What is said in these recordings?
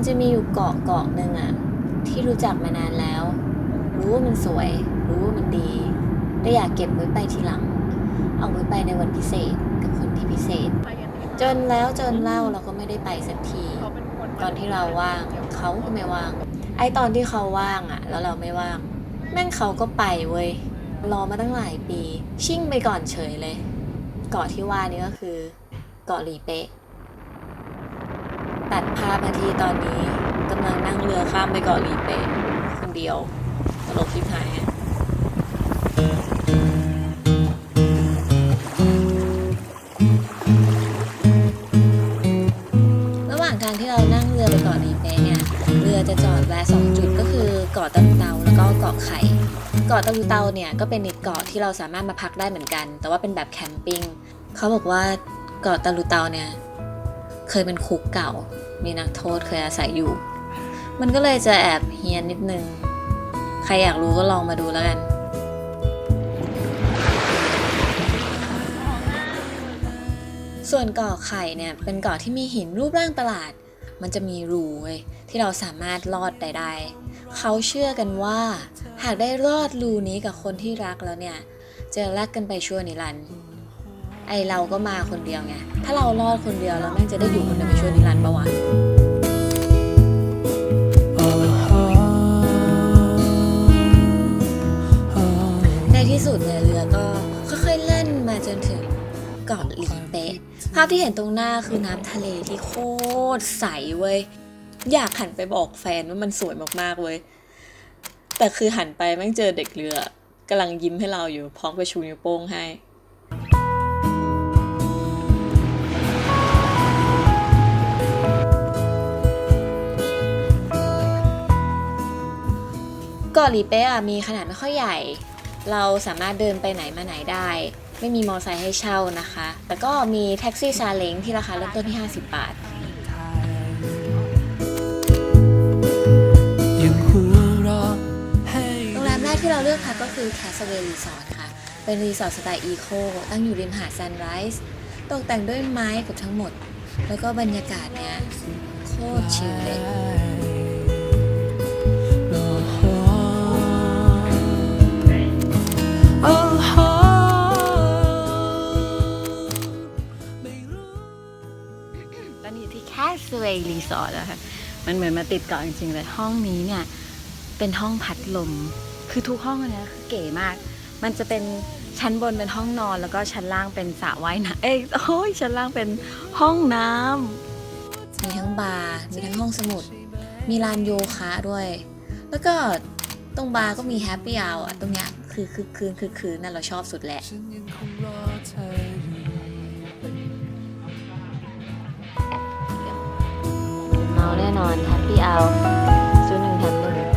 มันจะมีอยู่เกาะเกาะหนึ่งอะที่รู้จักมานานแล้ว รู้ว่ามันสวย รู้ว่ามันดีแต่อยากเก็บไว้ไปทีหลัง เอาไว้ไปในวันพิเศษกับคนที่พิเศษ จนแล้วจนเล่าเราก็ไม่ได้ไปสักที ตอนที่เราว่างเขาก็ไม่ว่าง ไอตอนที่เขาว่างอะแล้วเราไม่ว่าง แม่งเขาก็ไปเว้ยรอมาตั้งหลายปี ชิ่งไปก่อนเฉยเลย เกาะที่ว่านี่ก็คือ เกาะหลีเป๊ะ ตัดภาพมาที่ตอนนี้กำลังนั่งเรือข้ามไปเกาะลีเป๊ะคนเดียวตลกชิบหายระหว่างทางที่เรานั่งเรือไปเกาะลีเป๊ะเนี่ยเรือจะจอดแวะสองจุดก็คือเกาะตะลุเตาแล้วก็เกาะไข่เกาะตะลุเตาเนี่ยก็เป็นอีกเกาะที่เราสามารถมาพักได้เหมือนกัน แต่ว่าเป็นแบบแคมปิ้งเขาบอกว่าเกาะตะลุเตาเนี่ยเคยเป็นคุกเก่า มีนักโทษเคยอาศัยอยู่ มันก็เลยจะแอบเฮียนนิดนึง ใครอยากรู้ก็ลองมาดูแล้วกัน ส่วนเกาะไข่เนี่ยเป็นเกาะที่มีหินรูปร่างประหลาด มันจะมีรูเว้ยที่เราสามารถลอดได้ได้ เขาเชื่อกันว่า หากได้รอดรูนี้กับคนที่รักแล้วเนี่ยจะรักกันไปชั่วนิรันดร์ ไอเราก็มาคนเดียวไง ถ้าเรารอดคนเดียวแล้วแม่งจะได้อยู่คนเดียวไปช่วนิรันดร์ปะวะในที่สุดเนี่ยเรือก็ค่อยๆเล่นมาจนถึงเกาะลีเป๊ะ ภาพที่เห็นตรงหน้าคือน้ำทะเลที่โคตรใสเว้ย อยากหันไปบอกแฟนว่ามันสวยมากๆเว้ย แต่คือหันไปแม่งเจอเด็กเรือกำลังยิ้มให้เราอยู่พร้อมกับชูนิ้วโป้งให้ เกาะหลีเป๊ะมีขนาดไม่ค่อยใหญ่ เราสามารถเดินไปไหนมาไหนได้ ไม่มีมอเตอร์ไซค์ให้เช่านะคะ แต่ก็มีแท็กซี่ซาเล้งที่ราคาเริ่มต้นที่ 50 บาทยังหัวเราะให้โรงแรมแรกที่เราเลือกพักก็คือ c a s เ w รีสอร์ทค่ะ เป็นรีสอร์ทสไตล์อีโคตั้งอยู่ริมหาดซันไรส์ตกแต่งด้วยไม้กับทั้งหมด แล้วก็บรรยากาศเนี้ยโคตรชิลเลย ย์รีสอร์ทแล้วค่ะมันเหมือนมาติดเกาะจริงๆเลยห้องนี้เนี่ยเป็นห้องพัดลม คือทุกห้องนเนี้ยคือเก๋มาก มันจะเป็นชั้นบนเป็นห้องนอนแล้วก็ชั้นล่างเป็นสระว่ายน้ำเอ้ยโอ้ยชั้นล่างเป็นห้องน้ำมีทั้งบาร์มีทั้งห้องสมุด มีลานโยคะด้วย แล้วก็ตรงบาร์ก็มีแฮปปี้อ r วอะตรงเนี้ยคือคือคืนคือคืนนั่นเราชอบสุดแหละ เออยู่เมาแน่นอนแฮปปี้เอาซื้อหนึ่งแถมหนึ่ง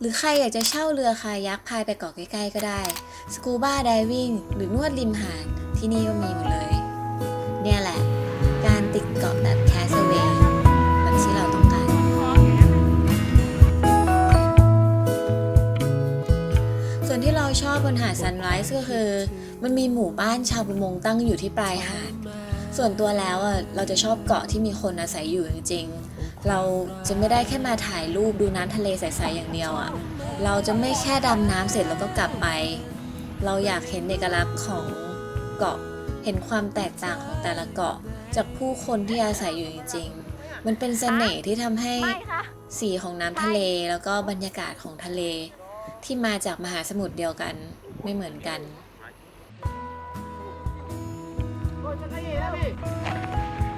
หรือใครอยากจะเช่าเรือคายักพายไปเกาะใกล้ๆก็ได้ สกูบ้าไดวิ่งหรือนวดริมหาดที่นี่ก็มีหมดเลย เนี่ยแหละ การติดเกาะแบบแคสเวย์แบบที่เราต้องการ ส่วนที่เราชอบบนหาดซันไรส์ก็คือ มันมีหมู่บ้านชาวประมงตั้งอยู่ที่ปลายหาด ส่วนตัวแล้วอะเราจะชอบเกาะที่มีคนอาศัยอยู่จริงๆ เราจะไม่ได้แค่มาถ่ายรูปดูน้ำทะเลใสๆอย่างเดียวอะ เราจะไม่แค่ดำน้ำเสร็จแล้วก็กลับไป เราอยากเห็นเอกลักษณ์ของเกาะ เห็นความแตกต่างของแต่ละเกาะ จากผู้คนที่อาศัยอยู่จริงๆ มันเป็นเสน่ห์ที่ทำให้สีของน้ำทะเลแล้วก็บรรยากาศของทะเล ที่มาจากมหาสมุทรเดียวกันไม่เหมือนกัน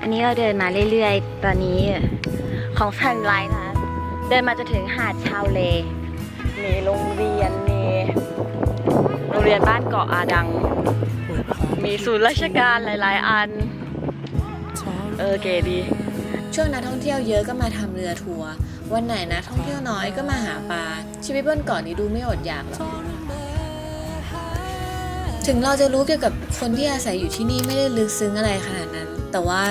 อันนี้เราเดินมาเรื่อยๆ ตอนนี้ของซันไลท์นะ เดินมาจะถึงหาดชาวเล มีโรงเรียน มีโรงเรียนบ้านเกาะอาดัง มีศูนย์ราชการหลาย ๆ อัน เออเก๋ดี ช่วงนักท่องเที่ยวเยอะก็มาทำเรือทัวร์ วันไหนนะท่องเที่ยวน้อยก็มาหาปลา ชีวิตบนเกาะนี้ดูไม่อดอยากหรอก ถึงเราจะรู้เกี่ยวกับคนที่อาศัยอยู่ที่นี่ไม่ได้ลึกซึ้งอะไรขนาดนั้น แต่ว่า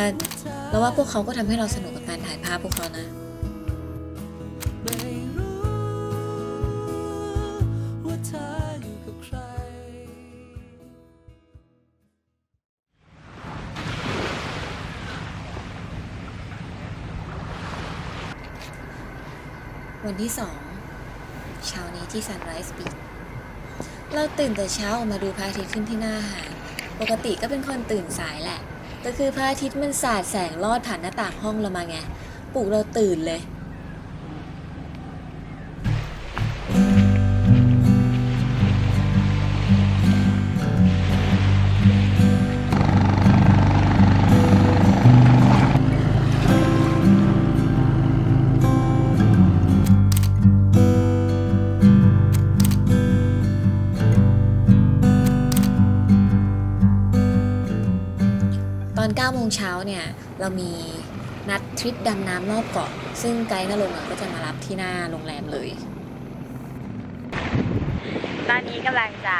เราว่าพวกเขาก็ทำให้เราสนุกกับการถ่ายภาพพวกเขานะวันที่สองเช้านี้ที่ Sunrise Beach เราตื่นแต่เช้าออกมาดูพระอาทิตย์ขึ้นที่หน้าหาดปกติก็เป็นคนตื่นสายแหละ แต่คือพระอาทิตย์มันสาดแสงลอดผ่านหน้าต่างห้องเรามาไง ปลุกเราตื่นเลย เช้าเนี่ยเรามีนัดทริปดำน้ำรอบเกาะ ซึ่งไกด์นรงค์ก็จะมารับที่หน้าโรงแรมเลย ตอนนี้กำลังจะ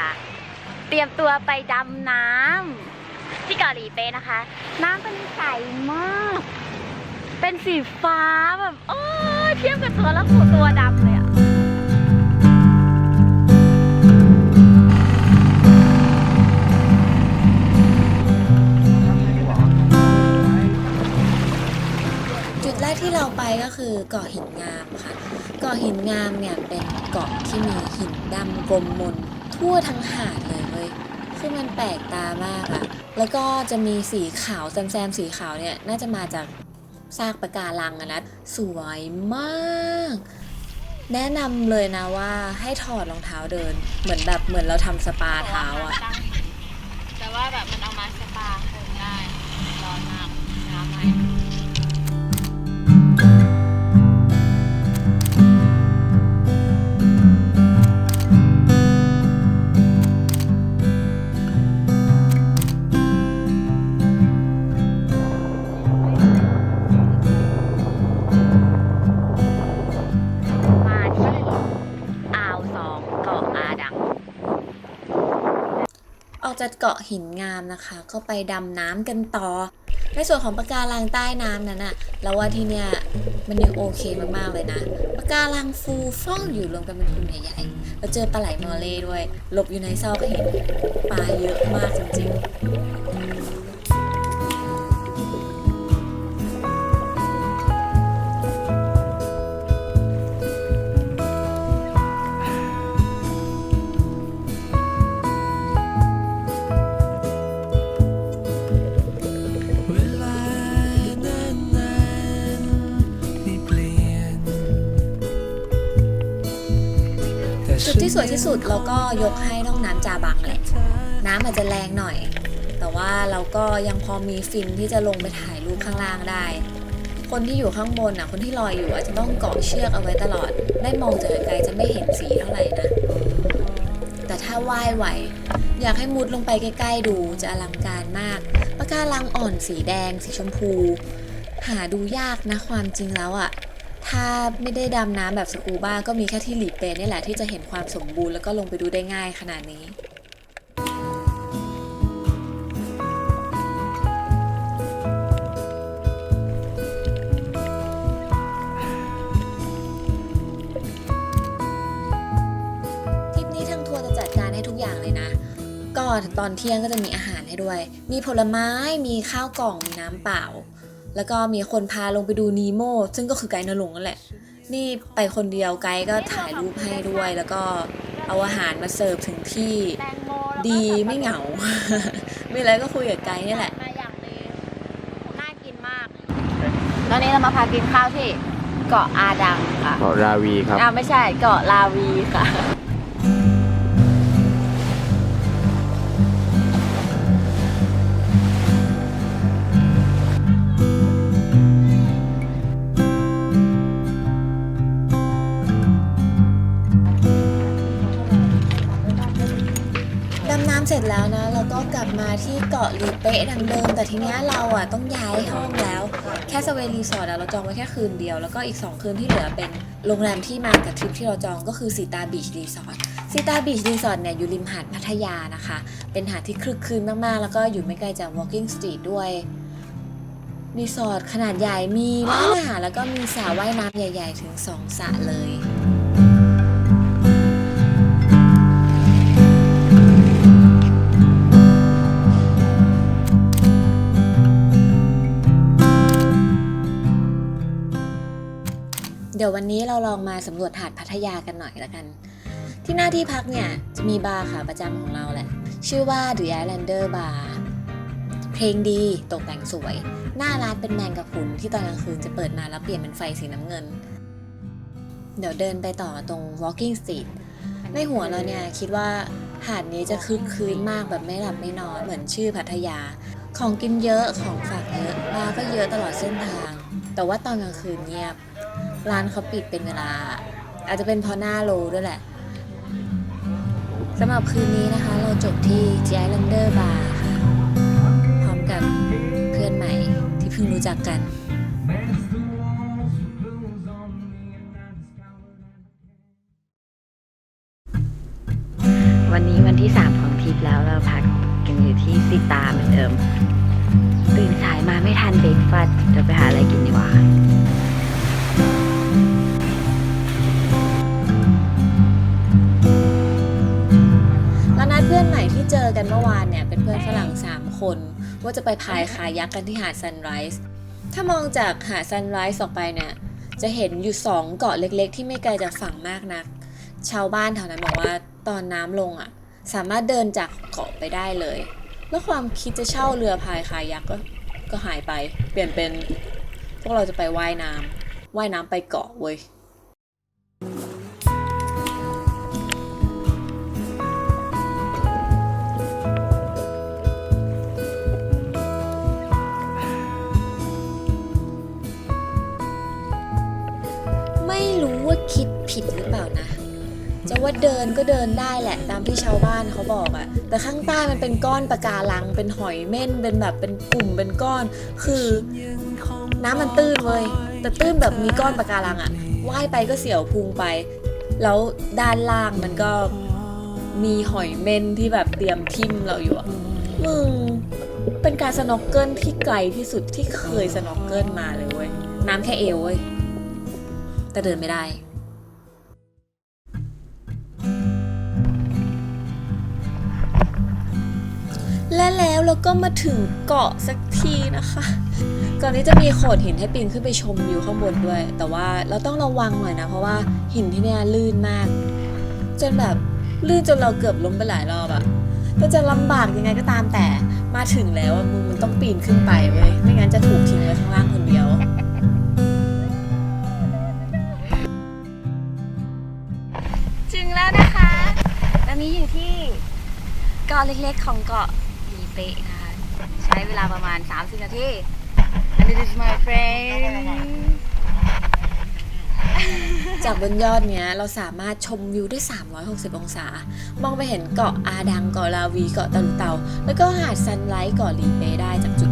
เตรียมตัวไปดำน้ำที่เกาหลีเป๊ะนะคะ น้ำเป็นใสมาก เป็นสีฟ้าแบบโอ้เทียบกับตัวแล้วหูตัวดำเลย จุดแรกที่เราไปก็คือเกาะหินงามค่ะ เกาะหินงามเนี่ยเป็นเกาะที่มีหินดำกลมมนทั่วทั้งหาดเลยเว้ยคือมันแปลกตามากอะแล้วก็จะมีสีขาวแซมๆสีขาวเนี่ยน่าจะมาจากซากปะการังนะ สวยมาก แนะนำเลยนะว่าให้ถอดรองเท้าเดิน เหมือนแบบเหมือนเราทำสปาเท้าอะแต่ว่าแบบมันเอามาส จากเกาะหินงามนะคะ ก็ไปดำน้ำกันต่อ ในส่วนของปะการังใต้น้ำนั้นอะเราว่าที่เนี่ยมันยังโอเคมากๆเลยนะปะการังฟูฟ่องอยู่รวมกันเป็นกลุ่มใหญ่ๆเราเจอปลาไหลมอเล่ด้วยหลบอยู่ในซอกหินปลาเยอะมากจริงๆ จุดที่สวยที่สุดเราก็ยกให้น้องน้ำจาบังแหละ น้ำอาจจะแรงหน่อย แต่ว่าเราก็ยังพอมีฟินที่จะลงไปถ่ายรูปข้างล่างได้ คนที่อยู่ข้างบนอะ คนที่ลอยอยู่อาจจะต้องเกาะเชือกเอาไว้ตลอด ได้มองจากไกลๆจะไม่เห็นสีเท่าไหร่นะ แต่ถ้าว่ายไหว อยากให้มุดลงไปใกล้ๆดูจะอลังการมากปะการังอ่อนสีแดง สีชมพู หาดูยากนะความจริงแล้วอะ ถ้าไม่ได้ดำน้ำแบบสกูบ้าก็มีแค่ที่หลีเปนนี่แหละที่จะเห็นความสมบูรณ์แล้วก็ลงไปดูได้ง่ายขนาดนี้ทิปนี้ทางทัวร์จะจัดการให้ทุกอย่างเลยนะก็ตอนเที่ยงก็จะมีอาหารให้ด้วย มีผลไม้ มีข้าวกล่อง มีน้ำเปล่า แล้วก็มีคนพาลงไปดูนีโมซึ่งก็คือไกด์นรงค์นั่นแหละ นี่ไปคนเดียวไกด์ก็ถ่ายรูปให้ด้วย แล้วก็เอาอาหารมาเสิร์ฟถึงที่แตงโมแล้วก็ดีไม่เหงา มีอะไรก็คุยกับไกด์นี่แหละมาอย่างดีน่ากินมาก ตอนนี้เรามาพากินข้าวที่เกาะอาดังค่ะ เกาะราวีครับ อ่าไม่ใช่เกาะลาวีค่ะ ดำน้ำเสร็จแล้วนะ เราก็กลับมาที่เกาะลีเป๊ะดังเดิม แต่ทีเนี้ยเราอะต้องย้ายห้องแล้ว แค่สเวรีสอร์ทเราจองไว้แค่คืนเดียว แล้วก็อีก 2 คืนที่เหลือเป็นโรงแรมที่มากับทริปที่เราจองก็คือสีตาบีชรีสอร์ทสีตาบีชรีสอร์ทเนี่ยอยู่ริมหาดพัทยานะคะ เป็นหาดที่คลึกคืนมากๆ แล้วก็อยู่ไม่ไกลจาก Walking Street ด้วยรีสอร์ทขนาดใหญ่มีร้านอาหารแล้วก็มีสระว่ายน้ำใหญ่ ๆ ถึง 2สระเลย เดี๋ยววันนี้เราลองมาสำรวจหาดพัทยากันหน่อยละกัน ที่หน้าที่พักเนี่ยจะมีบาร์ขาประจำของเราแหละ ชื่อว่า The Islander Bar เพลงดีตกแต่งสวย หน้าร้านเป็นแมงกะพรุนที่ตอนกลางคืนจะเปิดมาแล้วเปลี่ยนเป็นไฟสีน้ำเงิน เดี๋ยวเดินไปต่อตรง Walking Street ในหัวเราเนี่ยคิดว่าหาดนี้จะคึกคืนมากแบบไม่หลับไม่นอนเหมือนชื่อพัทยา ของกินเยอะของฝากเยอะบาร์ก็เยอะตลอดเส้นทาง แต่ว่าตอนกลางคืนเงียบ ร้านเขาปิดเป็นเวลา อาจจะเป็นเพราะหน้าโลด้วยแหละสำหรับคืนนี้นะคะ เราจบที่ The Islander Bar ค่ะ พร้อมกับเพื่อนใหม่ที่เพิ่งรู้จักกันวันนี้วันที่ 3 ของทริปแล้วเราพักกันอยู่ที่สิตาเหมือนเดิม ตื่นสายมาไม่ทันเบรกฟาสต์เดี๋ยวไปหาอะไรกินดีกว่า คนว่าจะไปพายคายักกันที่หาดซันไรส์ถ้ามองจากหาดซันไรส์ออกไปเนี่ย จะเห็นอยู่2เกาะเล็กๆ ที่ไม่ไกลจากฝั่งมากนัก ชาวบ้านแถวนั้นบอกว่าตอนน้ำลงอะ สามารถเดินจากเกาะไปได้เลย แล้วความคิดจะเช่าเรือพายคายักก็ก็หายไป เปลี่ยนเป็น พวกเราจะไปว่ายน้ำว่ายน้ำไปเกาะเว้ย จะว่าเดินก็เดินได้แหละตามที่ชาวบ้านเขาบอกอะแต่ข้างใต้มันเป็นก้อนปะการัง เป็นหอยเม่นเป็นแบบเป็นกลุ่มเป็นก้อน คือน้ำมันตื้นเว้ยแต่ตื้นแบบมีก้อนปะการังอะว่ายไปก็เสียวพุงไป แล้วด้านล่างมันก็มีหอยเม่นที่แบบเตรียมทิ่มเราอยู่อะมึงเป็นการสน็อกเกิลที่ไกลที่สุดที่เคยสน็อกเกิลมาเลยเว้ยน้ำแค่เอวเว้ยแต่เดินไม่ได้ และแล้วเราก็มาถึงเกาะสักทีนะคะ ก่อนที่จะมีโขดหินให้ปีนขึ้นไปชมวิวข้างบนด้วย แต่ว่าเราต้องระวังหน่อยนะ เพราะว่าหินที่เนี่ยลื่นมาก จนแบบลื่นจนเราเกือบล้มไปหลายรอบอะแต่จะลำบากยังไงก็ตามแต่มาถึงแล้วมึงมันต้องปีนขึ้นไปเว้ยไม่งั้นจะถูกทิ้งไว้ข้างล่างคนเดียวถึงแล้วนะคะ ตอนนี้อยู่ที่เกาะเล็กๆของเกาะ เปะนะคะ ใช้เวลาประมาณ 30 นาที and this is my friend จากบนยอดเนี้ยเราสามารถชมวิวได้ 360 องศา มองไปเห็นเกาะอาดังเกาะลาวีเกาะตะลุเตา แล้วก็หาดซันไลท์เกาะลีเปได้จากจุด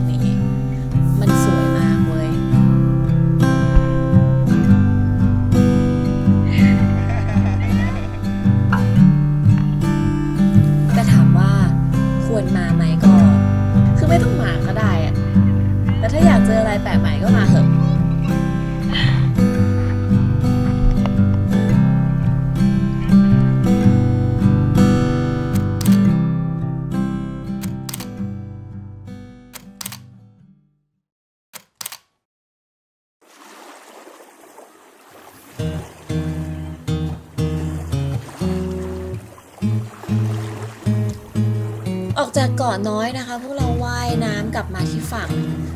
กากเกาะน้อยนะคะ พวกเราว่ายน้ำกลับมาที่ฝั่ง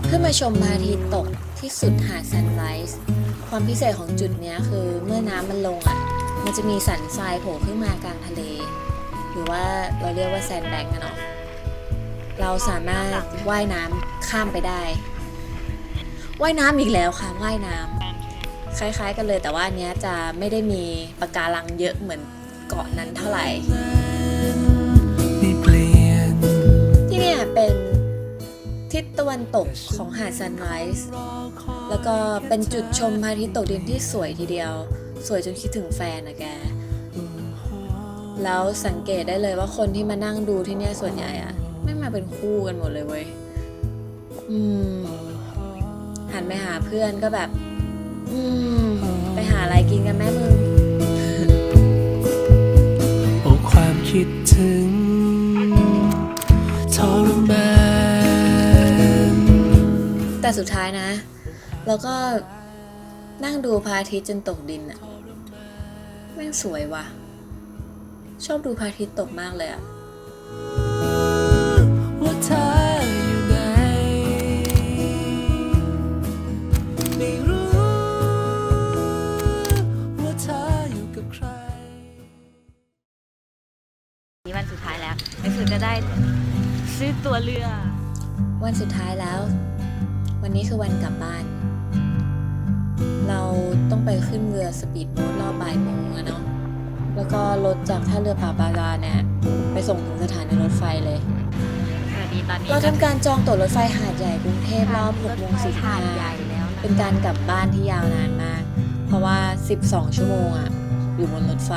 เพื่อมาชมพระอาทิตย์ตกที่สุดหาดซันไรส์ความพิเศษของจุดนี้คือเมื่อน้ำมันลงอะ มันจะมีสันทรายโผล่ขึ้นมากลางทะเล หรือว่าเราเรียกว่าแซนแบงก์กันเนาะเราสามารถว่ายน้ำข้ามไปได้ ว่ายน้ำอีกแล้วค่ะว่ายน้ำคล้ายๆกันเลยแต่ว่าอันเนี้ยจะไม่ได้มีปะการังเยอะเหมือนเกาะนั้นเท่าไหร่ ที่เนี่ยเป็นทิศตะวันตกของหาดซันไรส์แล้วก็เป็นจุดชมพระอาทิตย์ตกดินที่สวยทีเดียว สวยจนคิดถึงแฟนนะแก แล้วสังเกตได้เลยว่าคนที่มานั่งดูที่เนี่ยส่วนใหญ่อะไม่มาเป็นคู่กันหมดเลยเว้ยอืมหันไปหาเพื่อนก็แบบ อืม ไปหาอะไรกินกันแม่มึง โอ้ความคิดถึง แต่สุดท้ายนะแล้วก็นั่งดูพระอาทิตย์จนตกดินอะแม่งสวยว่ะ ชอบดูพระอาทิตย์ตกมากเลยอะว่าเธออยู่ไหนไม่รู้ว่าเธออยู่กับใครนี่วันสุดท้ายแล้วในสุดก็ได้ซื้อตัวเรือ วันสุดท้ายแล้ว วันนี้คือวันกลับบ้าน เราต้องไปขึ้นเรือสปีดโบ๊ทรอบบ่ายโมงอะเนาะ แล้วก็รถจากท่าเรือป่าบาราเนี่ยไปส่งถึงสถานีรถไฟเลย สวัสดีตอนนี้เราทำการจองตั๋วรถไฟหาดใหญ่กรุงเทพรอบ6โมงหาดใหญ่45แล้วะเป็นการกลับบ้านที่ยาวนานมาก เพราะว่า 12 ชั่วโมงอะอยู่บนรถไฟ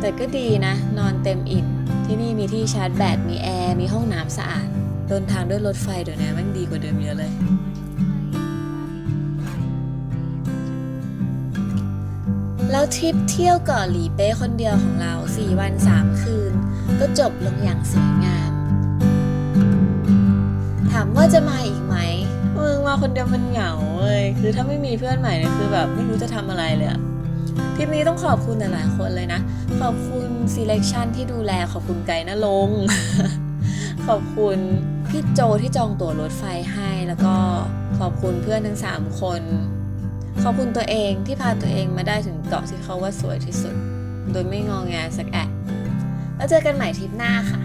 แต่ก็ดีนะ นอนเต็มอิ่มที่นี่มีที่ชาร์จแบตมีแอร์มีห้องน้ำสะอาดเดินทางด้วยรถไฟเดี๋ยวนี้มันดีกว่าเดิมเยอะเลย แล้วทริปเที่ยวเกาะหลีเป้คนเดียวของเรา 4 วัน 3 คืน ก็จบลงอย่างสวยงาม ถามว่าจะมาอีกไหมมึงมาคนเดียวมันเหงาเว้ยคือถ้าไม่มีเพื่อนใหม่เนี่ยคือแบบไม่รู้จะทำอะไรเลยอะทริปนี้ต้องขอบคุณหลายๆคนเลยนะ ขอบคุณ selection ที่ดูแลขอบคุณไกด์นรงขอบคุณพี่โจที่จองตั๋วรถไฟให้ แล้วก็ขอบคุณเพื่อนทั้ง 3 คน ขอบคุณตัวเองที่พาตัวเองมาได้ถึงเกาะที่เขาว่าสวยที่สุด โดยไม่งอแงสักแอะ แล้วเจอกันใหม่ทริปหน้าค่ะ